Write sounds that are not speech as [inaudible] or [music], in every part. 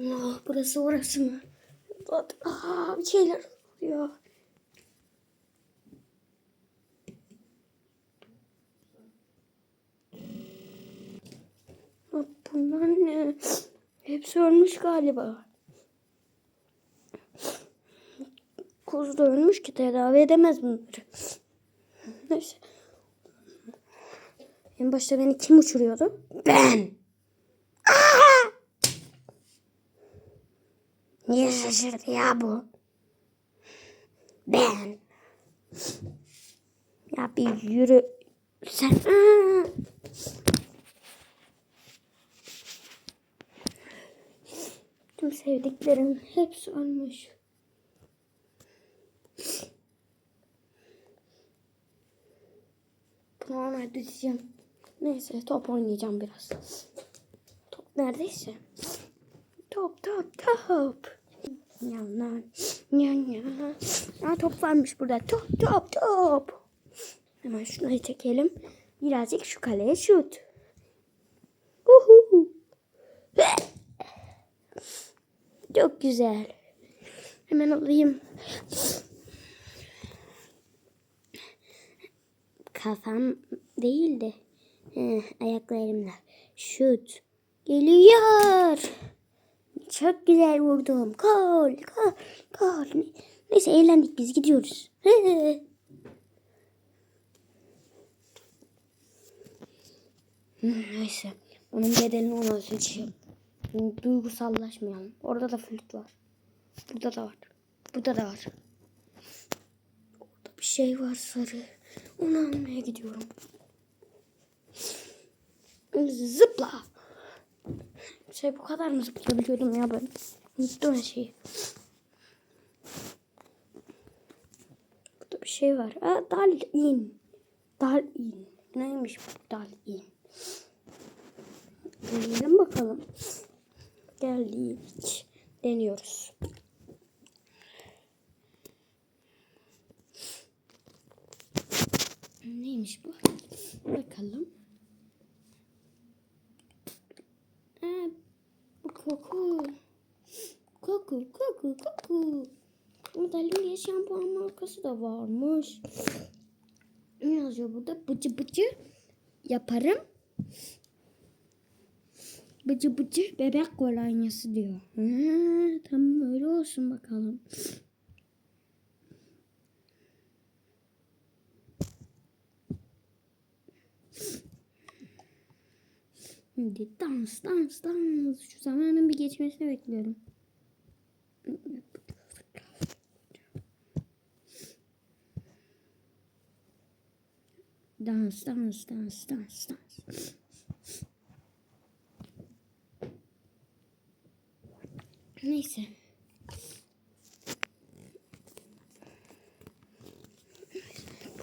Ah, burası orası mı? Aa, bir şeyler oluyor. Bunlar ne? Hepsi ölmüş galiba. Kuzu da ölmüş ki tedavi edemez bunları. Neyse. En başta beni kim uçuruyordu? Ben. Aa! Niye şaşırdı ya bu? Ben. Ya bir yürü. Sen. Tüm sevdiklerim hepsi ölmüş. Puan düşeceğim. Neyse top oynayacağım biraz. Top neredeyse. Top top top. Ya lan. Ya ya. Aa, top varmış burada. Top top top. Hemen şunları çekelim. Birazcık şu kaleye şut. Uhu. Çok güzel. Hemen alayım. Kafam değil de eh, ayaklarımla. Şut. Geliyor. Çok güzel vurdum. Gol, gol, gol. Neyse eğlendik biz gidiyoruz. [laughs] Neyse. Onun bedelini ona seçeyim. Duygusallaşmayalım. Orada da flüt var. Burada da var. Burada da var. Orada bir şey var sarı. Onu almaya gidiyorum. Zıpla. Şey bu kadar mı zıplayabiliyordum ya ben? Unuttum her şeyi. Burada bir şey var. Aa, dalin. Dalin. Neymiş bu dalin? Deneyelim bakalım. Geldik. Deniyoruz. Neymiş bu? Bakalım. Aa, bu koku. Koku, koku, koku. Lilia şampuan markası da varmış. Ne yazıyor burada? Bıcı bıcı yaparım. Bıcı bıcı bebek kolonyası diyor. Ha, tamam öyle olsun bakalım. Şimdi dans dans dans. Şu zamanın bir geçmesini bekliyorum. Dans dans dans dans dans. Neyse.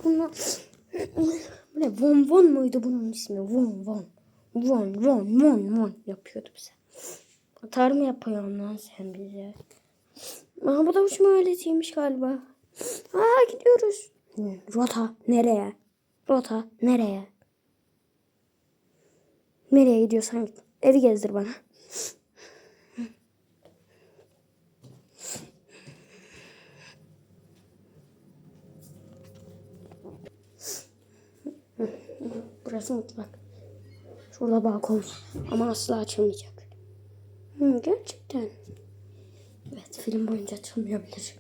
Bunu bu ne? Von Von muydu bunun ismi? Von Von. Von Von Von Von yapıyordu bize. Atar mı yapıyorsun lan sen bize? Aa, bu da uçma aletiymiş galiba. Aa gidiyoruz. Rota nereye? Rota nereye? Nereye gidiyorsan git. Evi gezdir bana. Burası mutfak. Şurada balkon ama asla açılmayacak. Hı, gerçekten. Evet film boyunca açılmayabilir.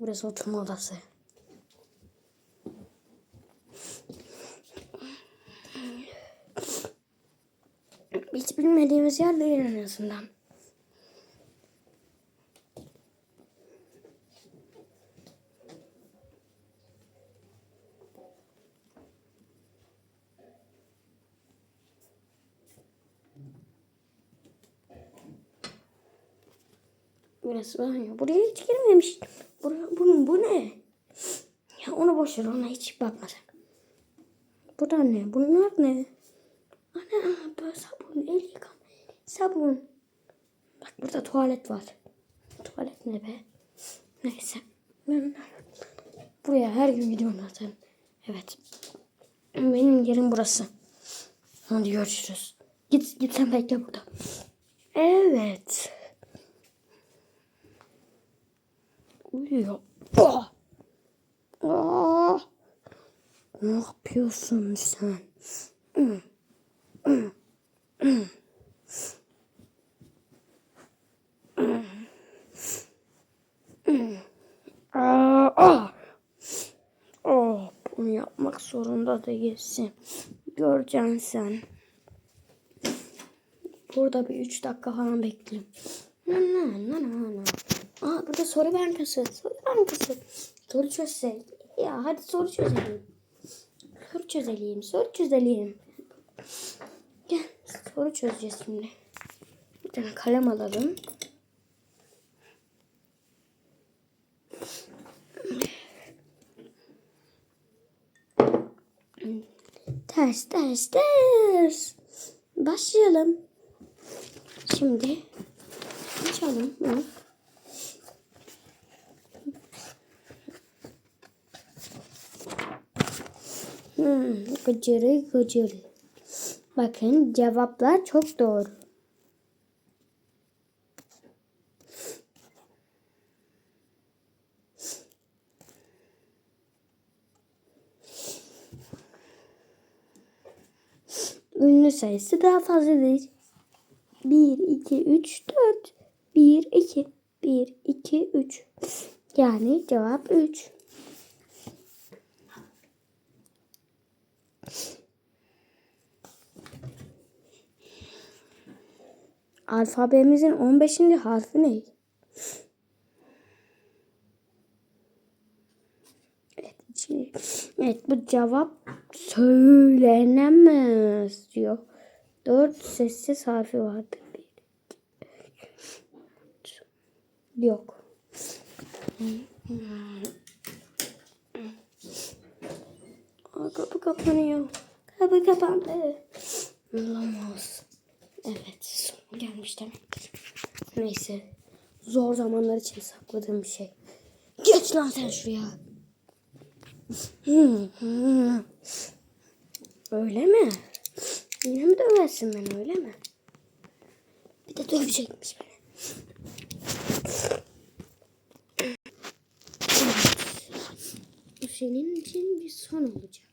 Burası oturma odası. Hiç bilmediğimiz yer değil en azından. Burası banyo. Buraya hiç girmemiş. Buraya, bunun bu ne? Ya onu boş ver ona hiç bakmasak. Bu da ne? Bunlar ne? Ana bu sabun el yıkama. Sabun. Bak burada tuvalet var. Tuvalet ne be? Neyse. Buraya her gün gidiyorum zaten. Evet. Benim yerim burası. Hadi görüşürüz. Git, git sen bekle burada. Evet. Uyuyor. Oh! Oh! Ne yapıyorsun sen? Ah! Oh, bunu yapmak zorunda değilsin. Göreceksin sen. Burada bir üç dakika falan bekleyeyim. Na na na na na. Aa burada soru bankası. Soru bankası. Soru çözsek. Ya hadi soru çözelim. Soru çözelim. Soru çözelim. Gel soru çözeceğiz şimdi. Bir tane kalem alalım. Ters ters ters. Başlayalım. Şimdi açalım bunu. Hmm, gıcırı gıcırı. Bakın cevaplar çok doğru. Ünlü sayısı daha fazladır. 1, 2, 3, 4. 1, 2, 1, 2, 3. Yani cevap 3. Alfabemizin 15. harfi ne? Evet, bu cevap söylenemez diyor. Dört sessiz harfi vardır. Yok. Aa, kapı kapanıyor. Kapı kapandı. Olamaz. Evet son gelmiş demek. Neyse. Zor zamanlar için sakladığım bir şey. Geç lan sen şuraya. Öyle mi? Yine mi döversin beni öyle mi? Bir de dövecekmiş beni. Bu senin için bir son olacak.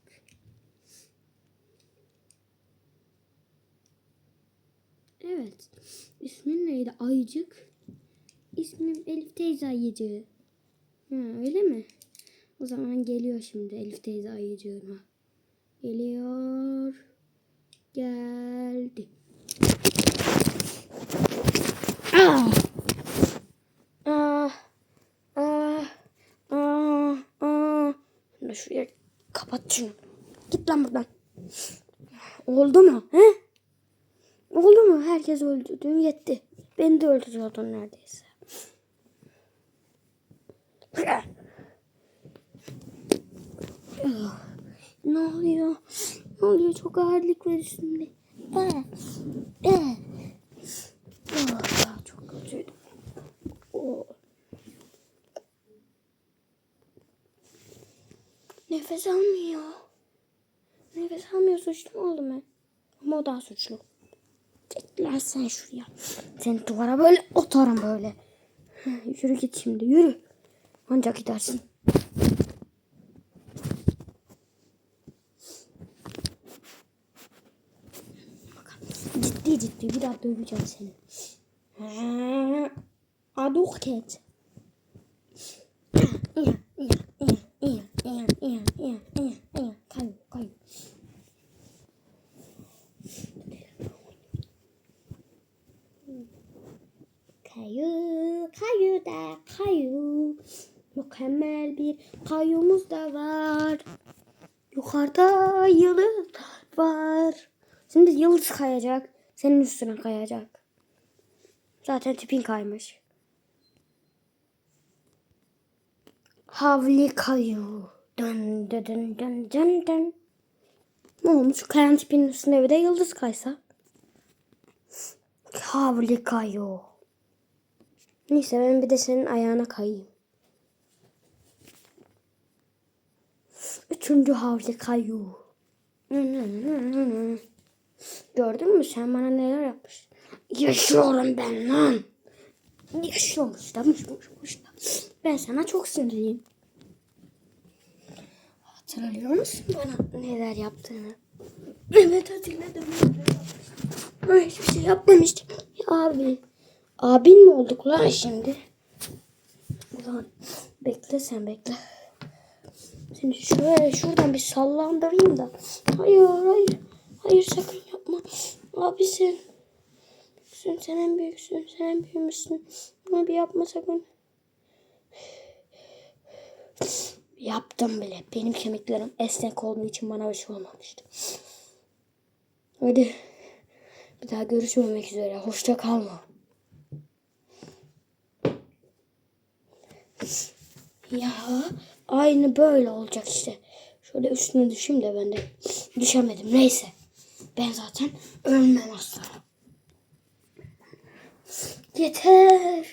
Ayıcık. İsmim Elif teyze Ayıcığı. Ha, öyle mi? O zaman geliyor şimdi Elif teyze Ayıcığıma. Geliyor. Geldi. Ah! Ah! Ah! Ah! Ah! Şuraya kapat şunu. Git lan buradan. Oldu mu? He? Oldu mu? Herkes öldürdün yetti. Beni de öldürüyordun neredeyse. Ah, Ne oluyor? Ne oluyor? Çok ağırlık var üstümde. Ah, ah. Çok kötüydü. Oh. Nefes almıyor. Nefes almıyor suçlu mu oldum ben? Ama o daha suçlu. Lan sen şuraya. Seni duvara böyle otarım böyle. Yürü git şimdi yürü. Ancak gidersin. Ciddi ciddi bir daha döveceğim seni. Aduket. Kayu Kayu, da kayu. Mükemmel bir kayumuz da var. Yukarıda yıldız var. Şimdi yıldız kayacak. Senin üstüne kayacak. Zaten tipin kaymış. Havli kayu. Dön dön dön dön dön dön. Ne olmuş? Kayan tipinin üstüne bir de yıldız kaysa. Havli kayu. Neyse ben bir de senin ayağına kayayım. Üçüncü havle kayu. Gördün mü sen bana neler yapmışsın? Yaşıyorum ben lan. Yaşıyormuş da mışmış da. Ben sana çok sinirliyim. Hatırlıyor musun bana neler yaptığını? Evet hatırladım. Ben hiçbir şey yapmamıştım. Ya abi. Abin mi olduk lan şimdi? Ulan bekle sen bekle. Seni şöyle şuradan bir sallandırayım da. Hayır hayır. Hayır sakın yapma. Abi sen. Sen, sen en büyüksün. Sen en büyümüşsün. Bunu bir yapma sakın. Yaptım bile. Benim kemiklerim esnek olduğu için bana bir şey olmamıştı. Hadi. Bir daha görüşmemek üzere. Hoşça kalma. Ya aynı böyle olacak işte. Şöyle üstüne düşeyim de ben de düşemedim. Neyse. Ben zaten ölmem asla. Yeter.